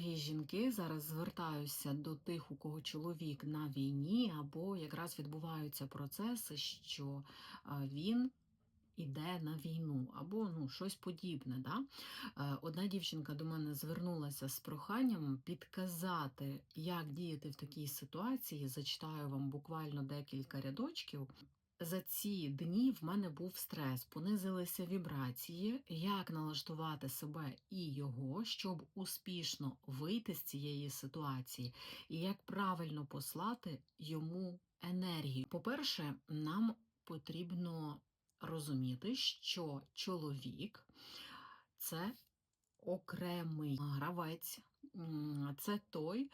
Дорогі жінки, зараз звертаюся до тих, у кого чоловік на війні, або якраз відбуваються процеси, що він іде на війну, або ну, щось подібне. Да? Е, Одна дівчинка до мене звернулася з проханням підказати, як діяти в такій ситуації. Зачитаю вам буквально декілька рядочків. За ці дні в мене був стрес, понизилися вібрації, як налаштувати себе і його, щоб успішно вийти з цієї ситуації, і як правильно послати йому енергію. По-перше, нам потрібно розуміти, що чоловік це окремий гравець, це той,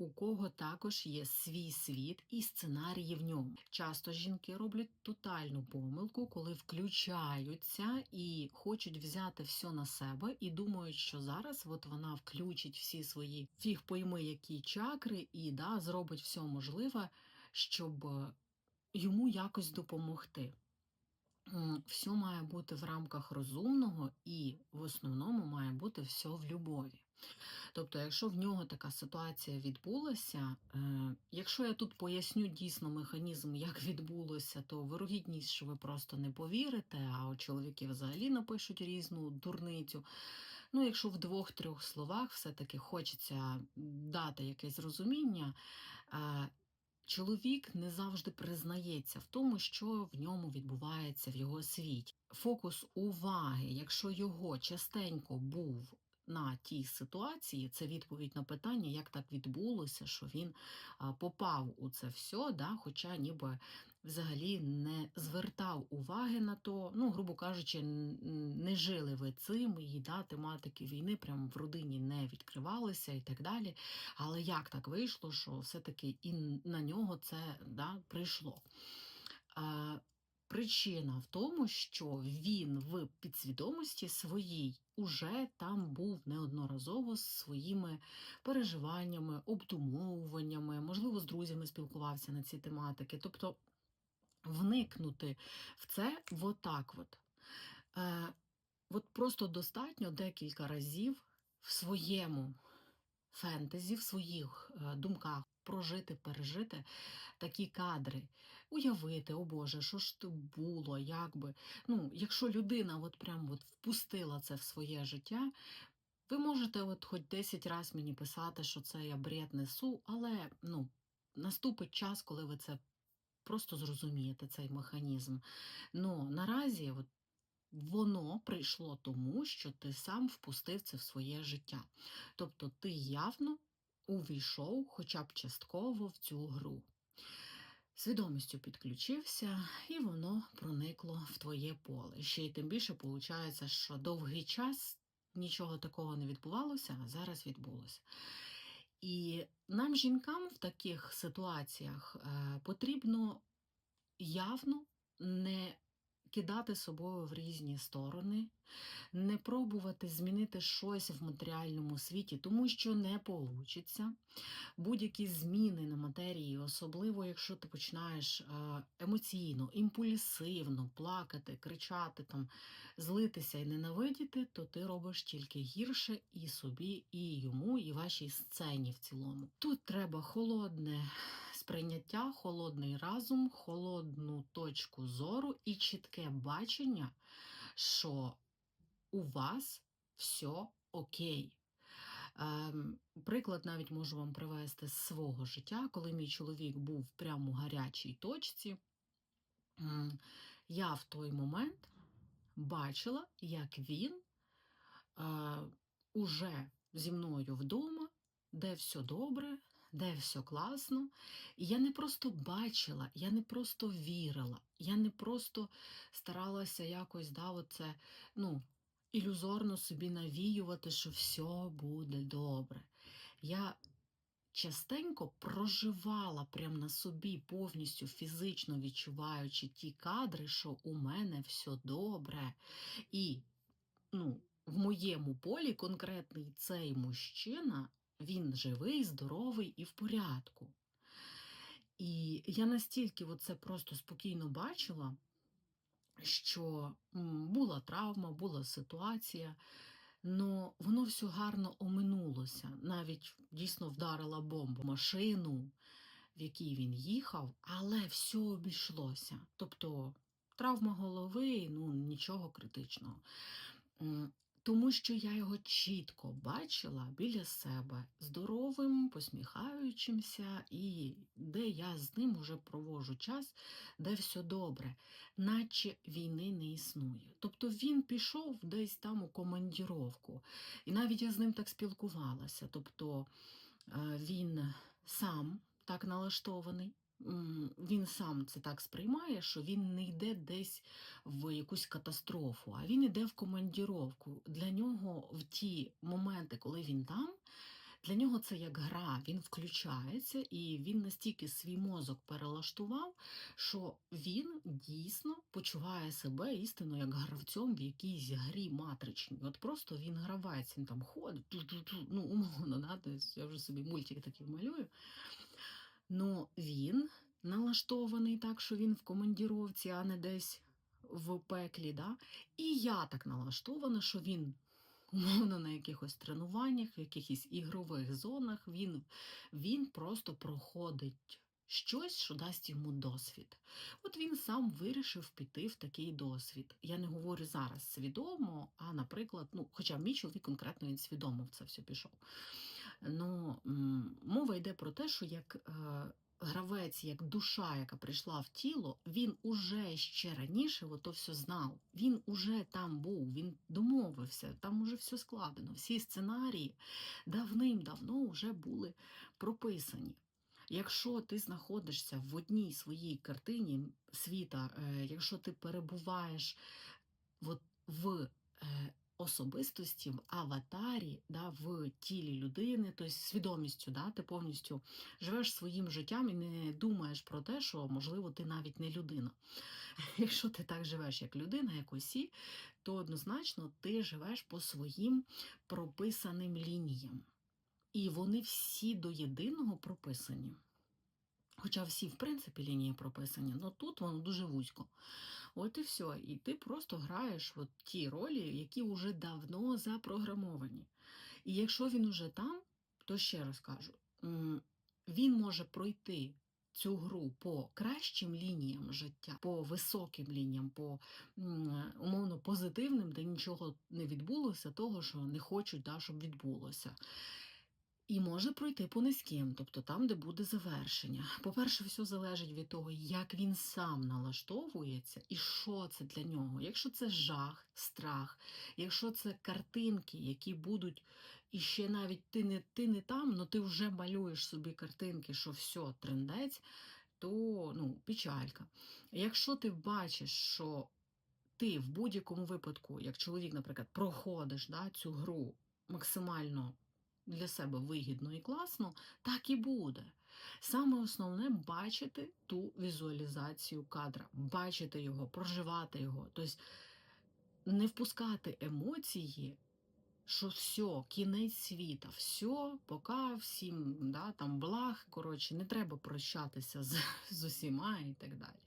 у кого також є свій світ і сценарії в ньому. Часто жінки роблять тотальну помилку, коли включаються і хочуть взяти все на себе, і думають, що зараз от вона включить всі свої фіг пойми, які чакри, і да, зробить все можливе, щоб е, йому якось допомогти. Все має бути в рамках розумного і в основному має бути все в любові. Тобто, якщо в нього така ситуація відбулася, е, якщо я тут поясню дійсно механізм, як відбулося, то вирогідність, що ви просто не повірите, а от чоловіки взагалі напишуть різну дурницю. Ну, якщо в двох-трьох словах все-таки хочеться дати якесь розуміння, е, чоловік не завжди признається в тому, що в ньому відбувається в його світі. Фокус уваги, якщо його частенько був на тій ситуації, це відповідь на питання, як так відбулося, що він попав у це все, да, хоча ніби взагалі не звертав уваги на то, ну, грубо кажучи, не жили ви цим, і да, тематики війни прямо в родині не відкривалися і так далі. Але як так вийшло, що все-таки і на нього це да, прийшло? Причина в тому, що він в підсвідомості своїй уже там був неодноразово з своїми переживаннями, обдумовуваннями, можливо, з друзями спілкувався на ці тематики. Тобто вникнути в це отак от. Е, от просто достатньо декілька разів в своєму фентезі, в своїх е, думках прожити, пережити такі кадри, уявити, о Боже, що ж то було, як би. Ну, якщо людина от прям от впустила це в своє життя, ви можете от хоч 10 разів мені писати, що це я бред несу, але ну, наступить час, коли ви це просто зрозумієте, цей механізм. Ну, наразі от, воно прийшло тому, що ти сам впустив це в своє життя. Тобто ти явно увійшов хоча б частково в цю гру. Свідомістю підключився, і воно проникло в твоє поле. Ще й тим більше виходить, що довгий час нічого такого не відбувалося, а зараз відбулося. І нам, жінкам, в таких ситуаціях е, потрібно явно не кидати собою в різні сторони, не пробувати змінити щось в матеріальному світі, тому що не вийде. Будь-які зміни на матерії, особливо якщо ти починаєш е, емоційно, імпульсивно плакати, кричати, там, злитися і ненавидіти, то ти робиш тільки гірше і собі, і йому, і вашій сцені в цілому. Тут треба холодне сприйняття, холодний разум, холодну точку зору і чітке бачення, що у вас все окей. Ем, приклад навіть можу вам привести з свого життя, коли мій чоловік був прямо у гарячій точці. Я в той момент бачила, як він е, уже зі мною вдома, де все добре, де все класно. І я не просто бачила, я не просто вірила, я не просто старалася якось да, оце, ну, ілюзорно собі навіювати, що все буде добре. Я частенько проживала прямо на собі, повністю фізично відчуваючи ті кадри, що у мене все добре. І ну, в моєму полі конкретний цей мужчина, він живий, здоровий і в порядку. І я настільки це просто спокійно бачила, що була травма, була ситуація. Но воно все гарно оминулося. Навіть дійсно вдарила бомба машину, в якій він їхав, але все обійшлося. Тобто травма голови, ну нічого критичного. Тому що я його чітко бачила біля себе, здоровим, посміхаючимся, і де я з ним уже провожу час, де все добре, наче війни не існує. Тобто він пішов десь там у командіровку, і навіть я з ним так спілкувалася. Тобто е, він сам так налаштований. Він сам це так сприймає, що він не йде десь в якусь катастрофу, а він йде в командіровку. Для нього в ті моменти, коли він там, для нього це як гра, він включається і він настільки свій мозок перелаштував, що він дійсно почуває себе істинно як гравцем в якійсь грі матричній. От просто він гравець, він там ходить, ну умовно, да, я вже собі мультики такі малюю. Ну він налаштований так, що він в командіровці, а не десь в пеклі. Да? І я так налаштована, що він умовно на якихось тренуваннях, в якихось ігрових зонах, він, він просто проходить щось, що дасть йому досвід. От він сам вирішив піти в такий досвід. Я не говорю зараз свідомо, а, наприклад, ну, хоча мій чоловік конкретно він свідомо в це все пішов. Ну, мова йде про те, що як е, гравець, як душа, яка прийшла в тіло, він уже ще раніше ото все знав. Він уже там був, він домовився, там уже все складено. Всі сценарії давним-давно вже були прописані. Якщо ти знаходишся в одній своїй картині світа, е, якщо ти перебуваєш в е, особистості, в аватарі, да, в тілі людини, тобто свідомістю, да, ти повністю живеш своїм життям і не думаєш про те, що, можливо, ти навіть не людина. Якщо ти так живеш, як людина, як усі, то однозначно ти живеш по своїм прописаним лініям. І вони всі до єдиного прописані. Хоча всі, в принципі, лінії прописані, але тут воно дуже вузько. От і все. І ти просто граєш от ті ролі, які вже давно запрограмовані. І якщо він уже там, то ще раз кажу, він може пройти цю гру по кращим лініям життя, по високим лініям, по умовно позитивним, де нічого не відбулося, того, що не хочуть, да, щоб відбулося. І може пройти по низьким, тобто там, де буде завершення. По-перше, все залежить від того, як він сам налаштовується і що це для нього. Якщо це жах, страх, якщо це картинки, які будуть, і ще навіть ти не, ти не там, але ти вже малюєш собі картинки, що все, трендець, то ну, печалька. Якщо ти бачиш, що ти в будь-якому випадку, як чоловік, наприклад, проходиш да, цю гру максимально для себе вигідно і класно, так і буде. Саме основне бачити ту візуалізацію кадра, бачити його, проживати його. Тобто не впускати емоції, що все, кінець світа, все, пока всім да, там благ, коротше, не треба прощатися з, з усіма і так далі.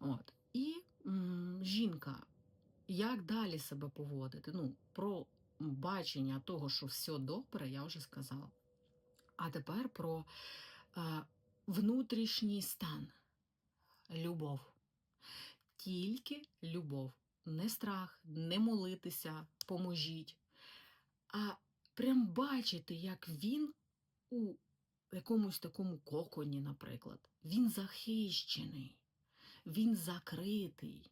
От. І м, жінка, як далі себе поводити? Ну, про бачення того, що все добре, я вже сказала. А тепер про е, внутрішній стан. Любов. Тільки любов. Не страх, не молитися, поможіть. А прям бачити, як він у якомусь такому коконі, наприклад, він захищений, він закритий.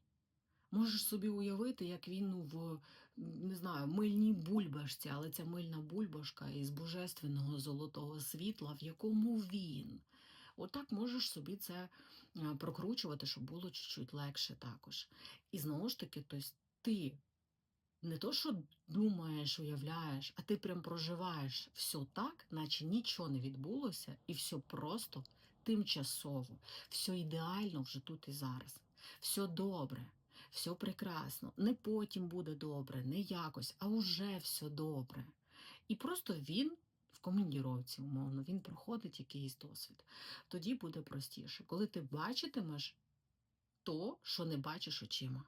Можеш собі уявити, як він ну, в не знаю, мильній бульбашці, але ця мильна бульбашка із божественного золотого світла, в якому він. Отак можеш собі це е, прокручувати, щоб було чуть-чуть легше також. І знову ж таки, тобто ти не то, що думаєш, уявляєш, а ти прям проживаєш все так, наче нічого не відбулося, і все просто тимчасово, все ідеально вже тут і зараз, все добре. Все прекрасно, не потім буде добре, не якось, а уже все добре. І просто він в командіровці, умовно, він проходить якийсь досвід. Тоді буде простіше, коли ти бачитимеш то, що не бачиш очима.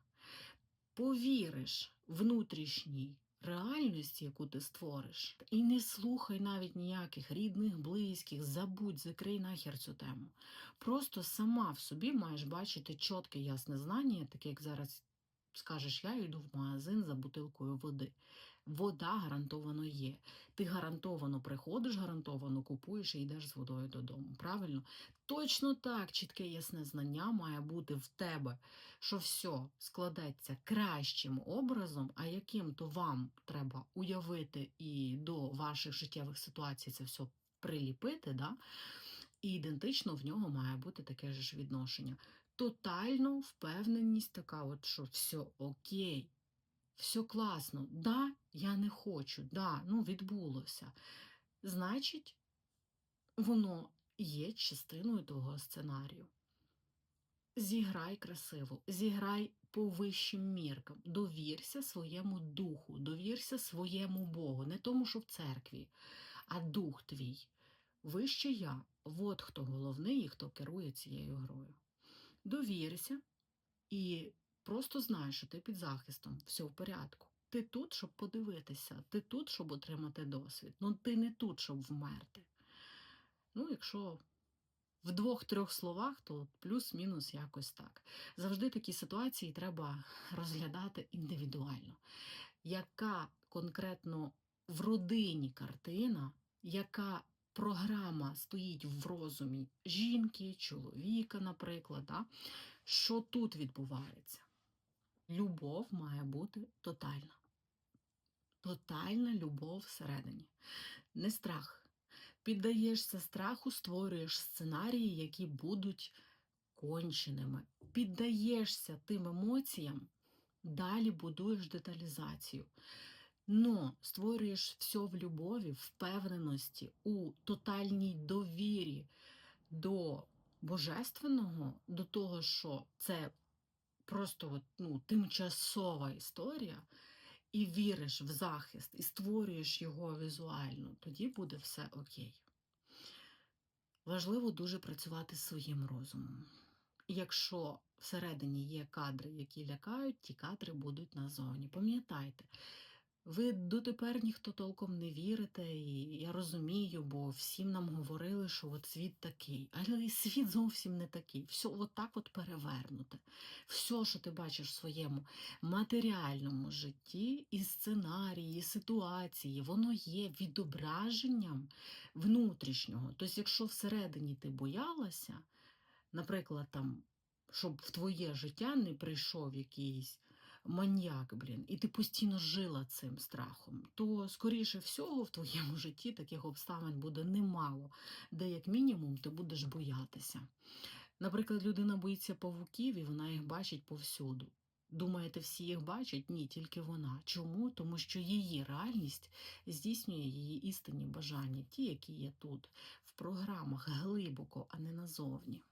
Повіриш внутрішній реальності, яку ти створиш, і не слухай навіть ніяких рідних, близьких, забудь, закрий нахер цю тему. Просто сама в собі маєш бачити чітке ясне знання, таке як зараз скажеш, я йду в магазин за бутилкою води. Вода гарантовано є. Ти гарантовано приходиш, гарантовано купуєш і йдеш з водою додому. Правильно? Точно так, чітке ясне знання має бути в тебе, що все складеться кращим образом, а яким то вам треба уявити і до ваших життєвих ситуацій це все приліпити, да? і ідентично в нього має бути таке ж відношення. Тотальну впевненість така, от що все окей, все класно, да, я не хочу, да, ну відбулося. Значить, воно є частиною того сценарію. Зіграй красиво, зіграй по вищим міркам, довірся своєму духу, довірся своєму Богу, не тому, що в церкві, а дух твій. Вище я, от хто головний і хто керує цією грою. Довірся і просто знай, що ти під захистом, все в порядку. Ти тут, щоб подивитися, ти тут, щоб отримати досвід. Ну ти не тут, щоб вмерти. Ну, якщо в двох-трьох словах, то плюс-мінус якось так. Завжди такі ситуації треба розглядати індивідуально. Яка конкретно в родині картина, яка програма стоїть в розумі жінки, чоловіка, наприклад, да? що тут відбувається? Любов має бути тотальна. Тотальна любов всередині. Не страх. Піддаєшся страху, створюєш сценарії, які будуть конченими. Піддаєшся тим емоціям, далі будуєш деталізацію. Но створюєш все в любові, впевненості, у тотальній довірі до божественного, до того, що це просто от, ну, тимчасова історія, і віриш в захист, і створюєш його візуально, тоді буде все окей. Важливо дуже працювати своїм розумом. Якщо всередині є кадри, які лякають, ті кадри будуть назовні. Пам'ятайте, ви дотепер ніхто толком не вірите, і я розумію, бо всім нам говорили, що от світ такий, але і світ зовсім не такий. Все отак от перевернуте. Все, що ти бачиш в своєму матеріальному житті, і сценарії, і ситуації, воно є відображенням внутрішнього. Тобто, якщо всередині ти боялася, наприклад, там, щоб в твоє життя не прийшов якийсь маньяк, блін, і ти постійно жила цим страхом, то, скоріше всього, в твоєму житті таких обставин буде немало, де, як мінімум, ти будеш боятися. Наприклад, людина боїться павуків, і вона їх бачить повсюду. Думаєте, всі їх бачать? Ні, тільки вона. Чому? Тому що її реальність здійснює її істинні бажання, ті, які є тут, в програмах глибоко, а не назовні.